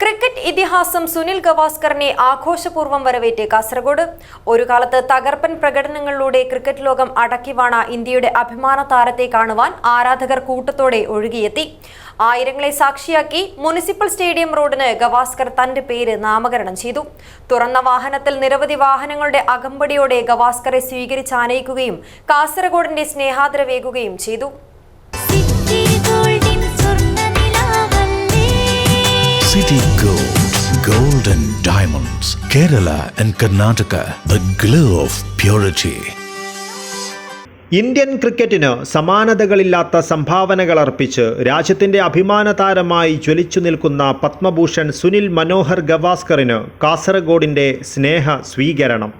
Cricket ഇതിഹാസം സുനിൽ ഗവാസ്കറിനെ ആഘോഷപൂർവം വരവേറ്റ് കാസർഗോഡ്. ഒരു കാലത്ത് തകർപ്പൻ പ്രകടനങ്ങളിലൂടെ ക്രിക്കറ്റ് ലോകം അടക്കിവാണ ഇന്ത്യയുടെ അഭിമാന താരത്തെ കാണുവാൻ ആരാധകർ കൂട്ടത്തോടെ ഒഴുകിയെത്തി. ആയിരങ്ങളെ സാക്ഷിയാക്കി മുനിസിപ്പൽ സ്റ്റേഡിയം റോഡിന് ഗവാസ്കർ തന്റെ പേര് നാമകരണം ചെയ്തു. തുറന്ന വാഹനത്തിൽ നിരവധി വാഹനങ്ങളുടെ അകമ്പടിയോടെ ഗവാസ്കറെ സ്വീകരിച്ചാനയിക്കുകയും കാസർഗോഡിന്റെ സ്നേഹാദരവേകുകയും ചെയ്തു. City gold gold and diamonds Kerala and Karnataka the glow of purity Indian ക്രിക്കറ്റിന് സമാനതകളില്ലാത്ത സംഭാവനകൾ അർപ്പിച്ച് രാജ്യത്തിന്റെ അഭിമാന താരമായി ജ്വലിച്ചു നിൽക്കുന്ന പത്മഭൂഷൺ സുനിൽ മനോഹർ ഗവാസ്കറിന് കാസർഗോഡിന്റെ സ്നേഹ സ്വീകരണം.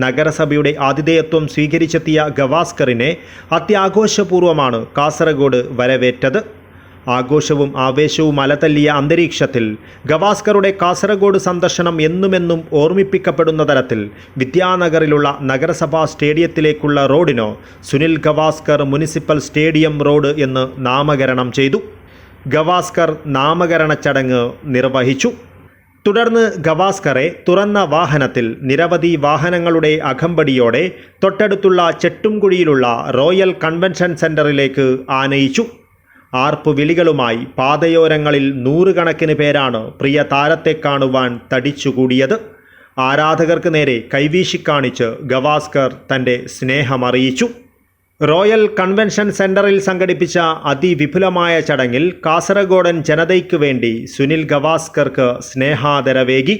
നഗരസഭയുടെ ആതിഥേയത്വം സ്വീകരിച്ചെത്തിയ ഗവാസ്കറിനെ അത്യാഘോഷപൂർവമാണ് കാസർഗോഡ് വരവേറ്റത്. ആഘോഷവും ആവേശവും അലതല്ലിയ അന്തരീക്ഷത്തിൽ ഗവാസ്കറുടെ കാസർഗോഡ് സന്ദർശനം എന്നുമെന്നും ഓർമ്മിപ്പിക്കപ്പെടുന്ന തരത്തിൽ വിദ്യാനഗറിലുള്ള നഗരസഭാ സ്റ്റേഡിയത്തിലേക്കുള്ള റോഡിനോ Sunil Gavaskar municipal stadium road എന്ന് നാമകരണം ചെയ്തു. ഗവാസ്കർ നാമകരണ ചടങ്ങ് നിർവഹിച്ചു. തുടർന്ന് ഗവാസ്കറെ തുറന്ന വാഹനത്തിൽ നിരവധി വാഹനങ്ങളുടെ അകമ്പടിയോടെ തൊട്ടടുത്തുള്ള ചെട്ടുംകുഴിയിലുള്ള റോയൽ കൺവെൻഷൻ സെന്ററിലേക്ക് ആനയിച്ചു. ആർപ്പുവിളികളുമായി പാതയോരങ്ങളിൽ നൂറുകണക്കിന് പേരാണ് പ്രിയ താരത്തെ കാണുവാൻ തടിച്ചുകൂടിയത്. ആരാധകർക്ക് നേരെ കൈവീശി കാണിച്ച് ഗവാസ്കർ തന്റെ സ്നേഹമറിയിച്ചു. റോയൽ കൺവെൻഷൻ സെന്ററിൽ സംഘടിപ്പിച്ച അതിവിപുലമായ ചടങ്ങിൽ കാസർഗോഡൻ ജനതയ്ക്കു വേണ്ടി സുനിൽ ഗവാസ്കർക്ക് സ്നേഹാദരവേകി.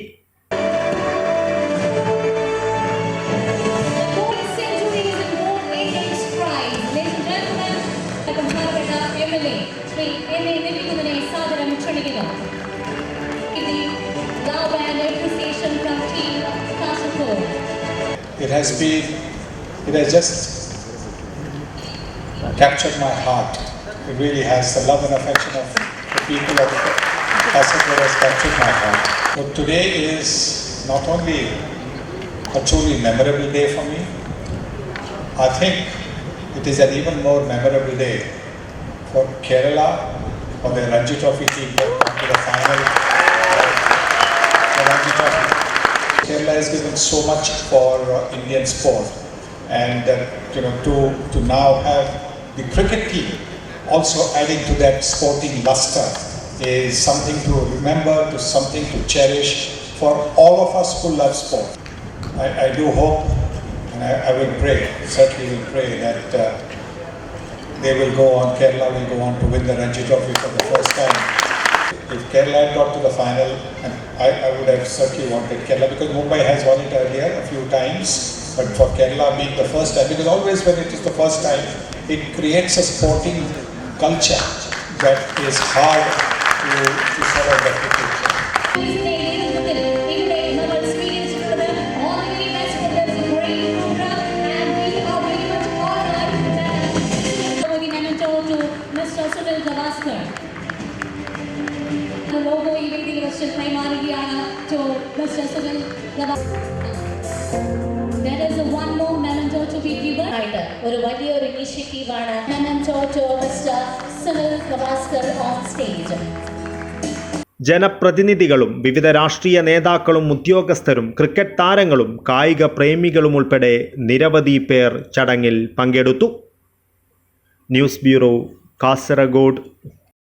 It has been, it has just captured my heart. It really has. The love and affection of the people of Kasargod has captured my heart. So today is not only a truly memorable day for me, I think it is an even more memorable day for Kerala, for the Ranji Trophy team to the final. The Ranji Trophy. Kerala has given so much for uh, Indian sport, and uh, you know to to now have the cricket team also adding to that sporting luster is something to remember, to something to cherish for all of us who love sport. I, I do hope, and I, I will pray, certainly will pray that uh, they will go on, Kerala will go on to win the Ranji Trophy for the first time. If Kerala had got to the final, I, I would have certainly wanted Kerala because Mumbai has won it earlier a few times, but for Kerala being the first time, because always when it is the first time, it creates a sporting culture that is hard to, to sort of replicate. More കൈമാറുകയാണ് to be given. ആയിട്ട് ഒരു വലിയൊരു ഇനിഷ്യേറ്റീവാണ് Mr. Sunil Gavaskar on stage. ജനപ്രതിനിധികളും വിവിധ രാഷ്ട്രീയ നേതാക്കളും ഉദ്യോഗസ്ഥരും cricket താരങ്ങളും കായിക പ്രേമികളും ഉൾപ്പെടെ നിരവധി പേർ ചടങ്ങിൽ പങ്കെടുത്തു ന്യൂസ് ബ്യൂറോ കാസർഗോഡ്